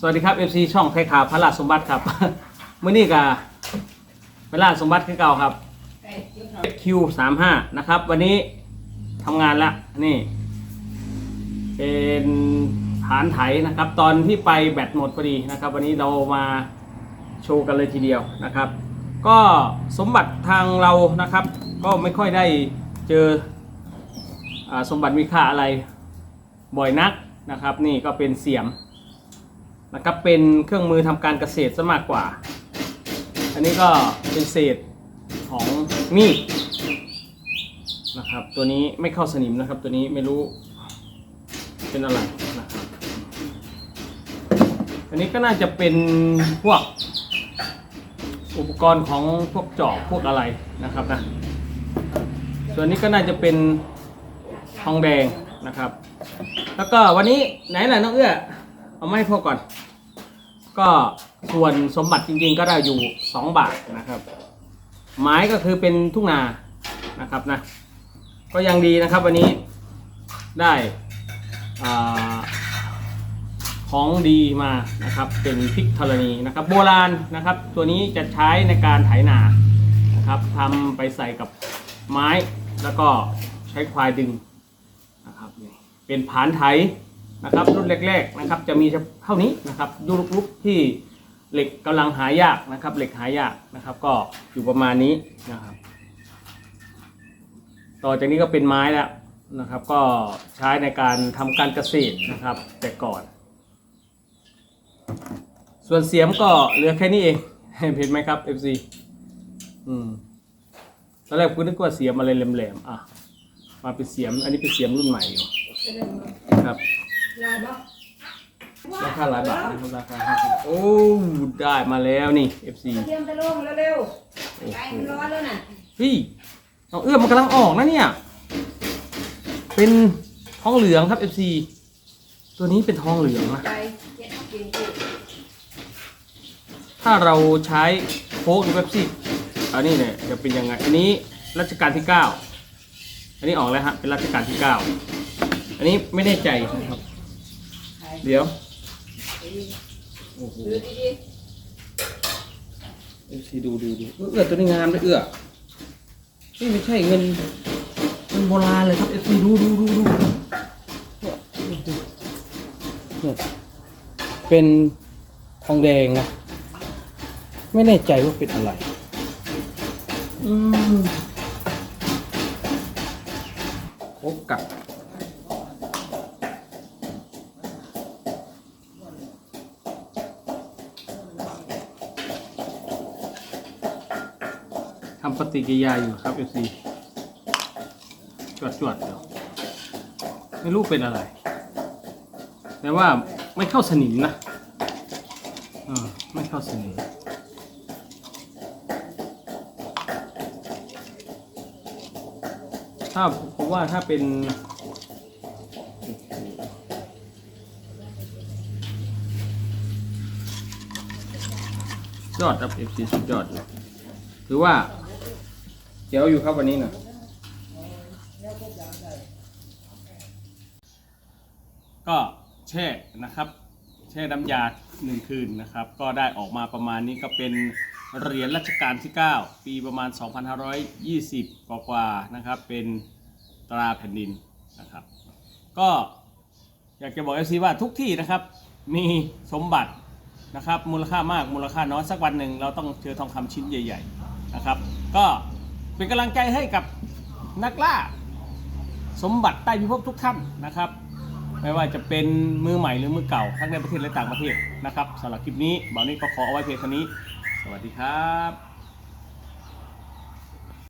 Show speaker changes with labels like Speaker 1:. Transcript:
Speaker 1: สวัสดีครับ FC ช่องไทยข่าวพระราชสมบัติครับ มื้อนี้กับพระราชสมบัติคือเก่าครับ Q35 นะครับ วันนี้ทำงานละนี่ เป็นฐานไถนะครับ ตอนที่ไปแบตหมดพอดีนะครับ วันนี้เรามาโชว์กันเลยทีเดียวนะครับ ก็สมบัติทางเรานะครับ ก็ไม่ค่อยได้เจออสมบัติมีค่าอะไรบ่อยนักนะครับ นี่ก็เป็นเสียม นะครับเป็นเครื่องมือทำการเกษตรซะมากกว่า อันนี้ก็เป็นเศษของมีดนะครับ ตัวนี้ไม่เข้าสนิมนะครับ ตัวนี้ไม่รู้เป็นอะไรนะครับ อันนี้ก็น่าจะเป็นพวกอุปกรณ์ของพวกจอบพวกอะไรนะครับนะ ส่วนนี้ก็น่าจะเป็นทองแดงนะครับ แล้วก็วันนี้ไหนล่ะน้องเอื้อ เอาไมาให้พ่อก่อน ก็ส่วนสมบัติจริงๆก็ได้อยู่ 2 บาทนะครับไม้ก็คือเป็นทุ่งนานะครับนะก็ยังดีนะครับวันนี้ได้ของดีมานะครับเป็นพริกธรณีนะครับ โบราณนะครับ ตัวนี้จะใช้ในการไถนานะครับทำไปใส่กับไม้แล้วก็ใช้ควายดึงนะครับนี่เป็นผานไถ นะครับ รุ่นแรกๆนะครับ จะมีเท่านี้นะครับยุคลุกที่เหล็กกำลังหายากนะครับ เหล็กหายากนะครับ ก็อยู่ประมาณนี้นะครับ ต่อจากนี้ก็เป็นไม้แล้วนะครับ ก็ใช้ในการทำการเกษตรนะครับ แต่ก่อน ส่วนเสียมก็เหลือแค่นี้เองเห็นไหมครับ FC อืมตอนแรกคุณนึกว่าเสียมอะไรแหลมๆอะมาเป็นเสียม อันนี้เป็นเสียมรุ่นใหม่อยู่ครับ
Speaker 2: ลายบ่
Speaker 1: ราคาหลายบาทนะครับราคาห้าสิบโอ้ได้มาแล้วนี่ FC
Speaker 2: เตรียมตะลงเร็ว
Speaker 1: โอ้
Speaker 2: ๆไก่
Speaker 1: โห
Speaker 2: มันร้อนแล้วน่ะ
Speaker 1: พี่น้องเอื้อมมันกำลังออกนะเนี่ย เป็นทองเหลืองครับ FC ตัวนี้เป็นทองเหลืองนะ
Speaker 2: ไก่เจ็ดกินกู
Speaker 1: ถ้าเราใช้โค้กหรือเบปซี่อันนี้เนี่ยจะเป็นยังไง อันนี้รัชกาลที่ 9 อันนี้ออกแล้วฮะเป็นรัชกาลที่ 9 อันนี้ไม่แน่ใจนะครับ เดี๋ยว โอ้โห
Speaker 2: ดูดี
Speaker 1: เอฟซีดูดูดูเอื้อตัวนี้งามเลยเอื้อนี่ไม่ใช่เงินเงินโบราณเลยครับเอฟซีดูดูดูดูเนี่ยเนี่ยเป็นทองแดงนะ ไม่แน่ใจว่าเป็นอะไร อืมโคกกัำปฏิกิริยาอยู่ครับเอฟซีจวดจวดเดี๋ยวไม่รู้เป็นอะไร แต่ว่าไม่เข้าสนิมนะอไม่เข้าสนิมถ้าผมว่าถ้าเป็นยอดครับ FC สุดยอดเลยถือว่า เจ๋วอยู่ครับวันนี้นะก็แช่นะครับ แช่น้ำยาหนึ่งคืนนะครับ ก็ได้ออกมาประมาณนี้ก็เป็นเหรียญรัชกาลที่ 9 ปีประมาณ 2520กว่ากว่าๆนะครับ เป็นตราแผ่นดินนะครับ ก็อยากจะบอกเอฟซีว่าทุกที่นะครับมีสมบัตินะครับมูลค่ามากมูลค่าน้อยสักวันหนึ่งเราต้องเจอทองคำชิ้นใหญ่ ๆ นะครับ ก็ เป็นกำลังใจให้กับนักล่า สมบัติใต้พิภพทุกท่านนะครับ ไม่ว่าจะเป็นมือใหม่หรือมือเก่าทั้งในประเทศและต่างประเทศนะครับสำหรับคลิปนี้บ่าวนี้ก็ขอเอาไว้เพียงเท่านี้ สวัสดีครับ